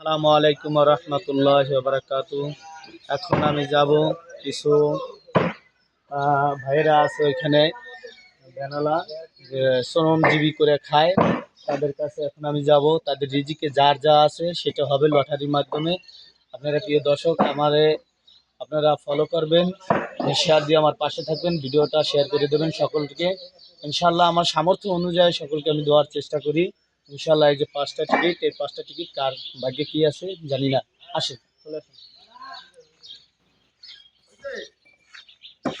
আসসালামু আলাইকুম রহমতুল্লাহ বারাকাতু এখন আমি যাব কিছু ভাইরা আছে ওইখানে, বেনালা, যে শ্রমজীবী করে খায়। তাদের কাছে এখন আমি যাব। তাদের রিজিকে যার যা আছে সেটা হবে লটারির মাধ্যমে। আপনারা প্রিয় দর্শক, আমারে আপনারা ফলো করবেন শেয়ার দিয়ে আমার পাশে থাকবেন, ভিডিওটা শেয়ার করে দেবেন সকলকে ইনশাল্লাহ আমার সামর্থ্য অনুযায়ী সকলকে আমি দেওয়ার চেষ্টা করি। ইনশাল্লাহ এই যে পাঁচটা টিকিট এই পাঁচটা টিকিট কার ভাগ্যে কি আছে জানি না। আসে। চলে আসুন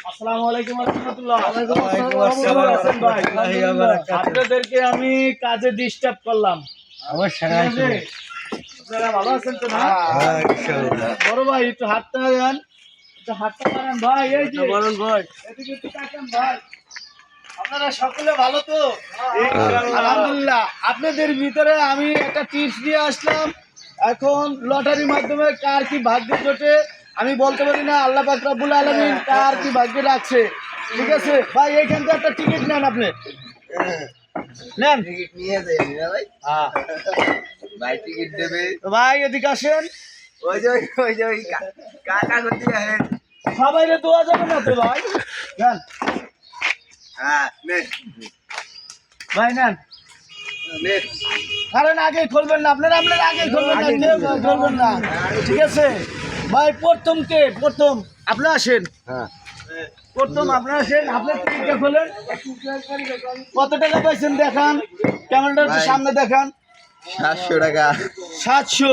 আসসালামু আলাইকুম রহমতুল্লাহ। কেমন আছেন ভাই? আপনাদেরকে আমি কাজে ডিস্টার্ব করলাম। ঠিক আছে? আপনারা ভালো আছেন তো না? বড় ভাই একটু হাতটা দেন। একটু হাতটা বাড়ান ভাই এই যে। ভাই। এদিকে একটু তাকান ভাই। আপনারা সকলে ভালো তো? আলহামদুলিল্লাহ। আপনাদের ভিতরে আমি একটা টিপস দিয়ে আসলাম। এখন লটারির মাধ্যমে কার কি ভাগ্যে জোটে? আমি বলতে পারি না আল্লাহ পাক রব্বুল আলামিন কার কি ভাগ্যে রাখছে। ঠিক আছে? ভাই এইখান থেকে একটা টিকিট নেন আপনি। নেন। টিকিট নিয়ে যাই ভাই? হ্যাঁ। ভাই টিকিট দেবে। ভাই এদিকে আসেন। ওই যে ওই- যে ওই কাকা করতে সবাই রে দোয়া যাবে না তো ভাই? নেন। হ্যাঁ নে ভাই নেন নে কারণ আগে খুলবেন না আপনারা আপনারা আগে খুলবেন না কেউ খুলবেন না। ঠিক আছে? ভাই প্রথম কে? প্রথম। আপনি আসেন। হ্যাঁ। প্রথম আপনার আসেন আপনার টিকিটটা খোলেন। কত টাকা পাইছেন দেখান? ক্যামেরাটা একটু সামনে দেখান। সাতশো টাকা। সাতশো।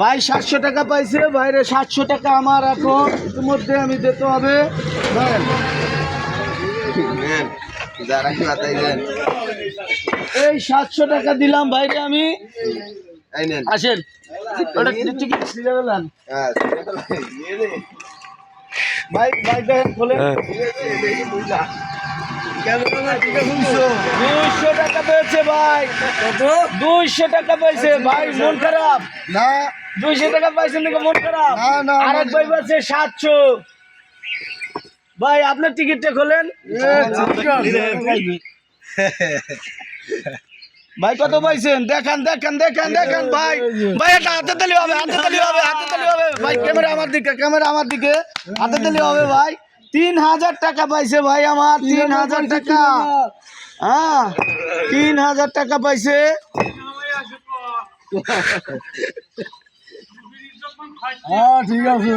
ভাই সাতশো টাকা পাইছে। বাইরে সাতশো টাকা আমার এখন। ইতিমধ্যে আমি দিতে হবে। এই সাতশো টাকা দিলাম বাইরে আমি। আসেন। ওটা হ্যাঁ দেখেন দুইশো টাকা পেয়েছে ভাই। দুইশো টাকা পেয়েছে। ভাই মন খারাপ। না। দুইশো টাকা পাইছেন নাকি মন খারাপ? না, না, আরেক ভাই পাচ্ছে সাতশো। ভাই আপনার টিকিটটা খোলেন। ভাই কত পাইছেন? দেখান দেখান দেখান দেখান ভাই। ভাই এটা হাতে তালি হবে হাতে তালি হবে হাতে তালি হবে। ভাই ক্যামেরা আমার দিকে ক্যামেরা আমার দিকে। হাতে তালি হবে ভাই। তিন হাজার টাকা পাইছে ভাই আমার। তিন হাজার টাকা। হ্যাঁ তিন হাজার টাকা পাইছে। হ্যাঁ ঠিক আছে।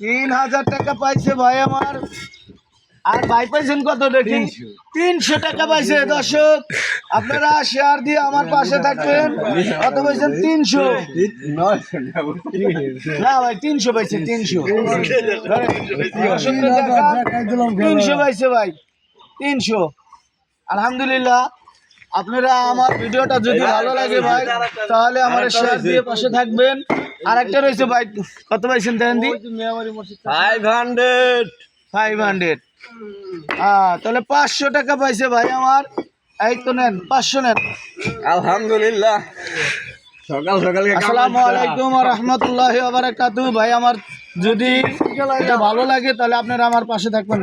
তিন হাজার টাকা পাইছে ভাই আমার। আর ভাই পাইছেন কত দেখি? তিনশো। টাকা পাইছে দর্শক। আপনারা শেয়ার দিয়ে আমার পাশে থাকবেন। কত পাইছেন? তিনশো। না ভাই তিনশো পাইছে তিনশো। তিনশো পাইছে ভাই তিনশো। আলহামদুলিল্লাহ। আপনারা আমার ভিডিওটা যদি ভালো লাগে ভাই তাহলে আমার শেয়ার দিয়ে পাশে থাকবেন। আর একটা রয়েছে ভাই কত পাইছেন then the five hundred five hundred হ্যাঁ তাহলে পাঁচশো টাকা পাইছে ভাই আমার। এই তো নেন পাঁচশো নেন। আলহামদুলিল্লাহ। সকাল সকাল আসসালামু আলাইকুম রহমতুল্লাহ বারাকাতু ভাই আমার যদি এটা ভালো লাগে তাহলে আপনারা আমার পাশে থাকবেন।